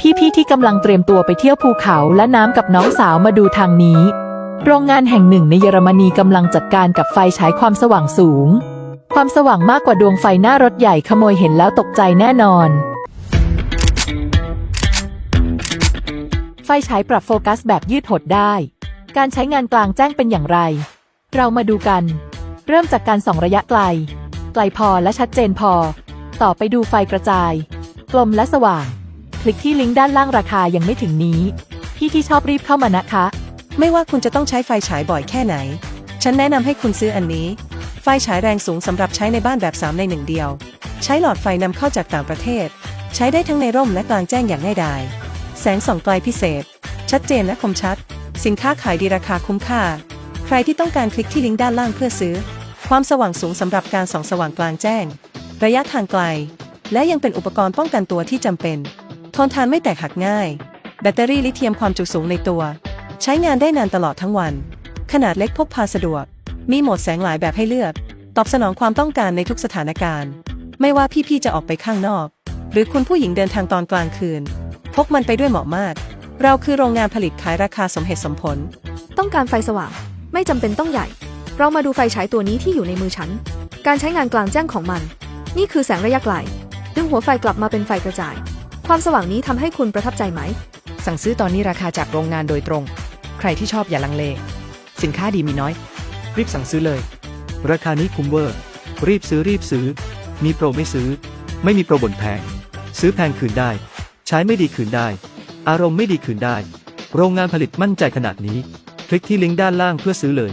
พี่ๆที่กำลังเตรียมตัวไปเที่ยวภูเขาและน้ำกับน้องสาวมาดูทางนี้ โรงงานแห่งหนึ่งในเยอรมนีกำลังจัดการกับไฟฉายความสว่างสูง ความสว่างมากกว่าดวงไฟหน้ารถใหญ่ขโมยเห็นแล้วตกใจแน่นอน ไฟฉายปรับโฟกัสแบบยืดหดได้ การใช้งานกลางแจ้งเป็นอย่างไร เรามาดูกัน เริ่มจากการส่องระยะไกล ไกลพอและชัดเจนพอ ต่อไปดูไฟกระจาย กลมและสว่าง คลิกที่ลิงก์ด้านล่างราคายังไม่ถึงนี้ พี่ที่ชอบรีบเข้ามานะคะ ไม่ว่าคุณจะต้องใช้ไฟฉายบ่อยแค่ไหน ฉันแนะนำให้คุณซื้ออันนี้ ไฟฉายแรงสูงสำหรับใช้ในบ้านแบบ 3 ในหนึ่งเดียว ใช้หลอดไฟนำเข้าจากต่างประเทศ ใช้ได้ทั้งในร่มและกลางแจ้งอย่างง่ายดายแสงส่องไกลพิเศษ ชัดเจนและคมชัด สินค้าขายดีราคาคุ้มค่า ใครที่ต้องการคลิกที่ลิงก์ด้านล่างเพื่อซื้อ ความสว่างสูงสำหรับการส่องสว่างกลางแจ้ง ระยะทางไกล และยังเป็นอุปกรณ์ป้องกันตัวที่จำเป็น นทานไม่แตกหักง่าย แบตเตอรี่ลิเธียมความจุสูงในตัว ใช้งานได้นานตลอดทั้งวัน ขนาดเล็กพกพาสะดวก มีโหมดแสงหลายแบบให้เลือก ตอบสนองความต้องการในทุกสถานการณ์ ไม่ว่าพี่ๆจะออกไปข้างนอก หรือคุณผู้หญิงเดินทางตอนกลางคืน พกมันไปด้วยเหมาะมาก เราคือโรงงานผลิตขายราคาสมเหตุสมผล ต้องการไฟสว่าง ไม่จำเป็นต้องใหญ่ เรามาดูไฟฉายตัวนี้ที่อยู่ในมือฉัน การใช้งานกลางแจ้งของมัน นี่คือแสงระยะไกลดึงหัวไฟกลับมาเป็นไฟกระจาย ความสว่างนี้ทำให้คุณประทับใจไหม สั่งซื้อตอนนี้ราคาจากโรงงานโดยตรง ใครที่ชอบอย่าลังเล สินค้าดีมีน้อย รีบสั่งซื้อเลย ราคานี้คุ้มเวอร์ รีบซื้อรีบซื้อ มีโปรไม่ซื้อ ไม่มีโปรบ่นแพง ซื้อแพงคืนได้ ใช้ไม่ดีคืนได้ อารมณ์ไม่ดีคืนได้ โรงงานผลิตมั่นใจขนาดนี้ คลิกที่ลิงก์ด้านล่างเพื่อซื้อเลย